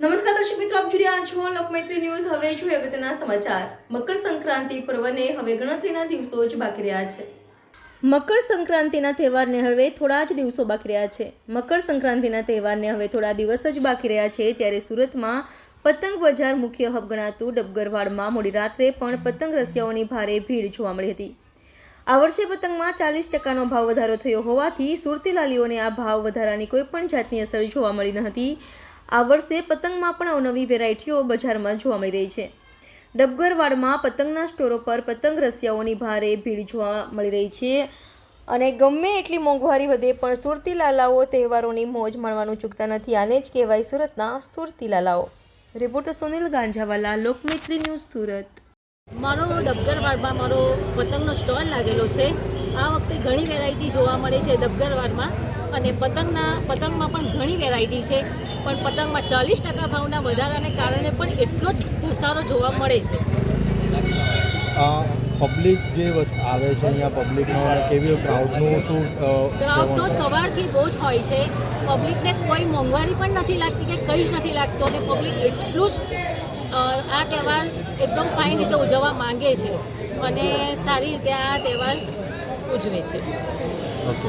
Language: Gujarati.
નમસ્કાર દર્શક મિત્રો, આપ જોઈ રહ્યા ન્યૂઝ. હવે જોઈએ અગત્યના સમાચાર. મકર પર્વને હવે ગણતરીના દિવસો જ બાકી રહ્યા છે. મકર સંક્રાંતિના તહેવારને હવે થોડા જ દિવસો બાકી રહ્યા છે. મકર સંક્રાંતિના તહેવારને હવે થોડા દિવસ જ બાકી રહ્યા છે. ત્યારે સુરતમાં પતંગ બજાર મુખ્ય હબ ગણાતું ડબગરવાડમાં મોડી રાત્રે પણ પતંગ રસિયાઓની ભારે ભીડ જોવા મળી હતી. આ વર્ષે પતંગમાં ચાલીસ ટકાનો ભાવ વધારો થયો હોવાથી સુરતી લાલીઓને આ ભાવ વધારાની કોઈ પણ જાતની અસર જોવા મળી ન હતી. આ વર્ષે પતંગમાં પણ અવનવી વેરાયટીઓ બજારમાં જોવા મળી રહી છે. ડબગરવાડમાં પતંગના સ્ટોરો પર પતંગ રસિયાઓની ભારે ભીડ જોવા મળી રહી છે અને ગમે એટલી મોંઘવારી વધે પણ સુરતી લાલાઓ તહેવારોની મોજ માણવાનું ચૂકતા નથી, આને જ કહેવાય સુરતના સુરતી લાલાઓ રિપોર્ટર સુનિલ ગાંજાવાલા, લોકમૈત્રી ન્યૂઝ સુરત. મારો ડબગરવાડમાં મારો પતંગનો સ્ટોલ લાગેલો છે. આ વખતે ઘણી વેરાયટી જોવા મળે છે ડબગરવાડમાં અને પતંગના પતંગમાં પણ ઘણી વેરાયટી છે. પણ પતંગમાં ચાલીસ ટકા ભાવના વધારાને કારણે પણ એટલો જ ઘસારો જોવા મળે છે. પબ્લિક જે આવે છે અહીંયા પબ્લિકનો કેવી ક્રાઉડનું શું ક્રાઉડ તો સવારથી બહુ જ હોય છે. પબ્લિકને કોઈ મોંઘવારી પણ નથી લાગતી કે કંઈ જ નથી લાગતો અને પબ્લિક એટલું જ આ તહેવાર એકદમ ફાઇન રીતે ઉજવવા માંગે છે અને સારી રીતે આ તહેવાર ઉજવે છે. ઓકે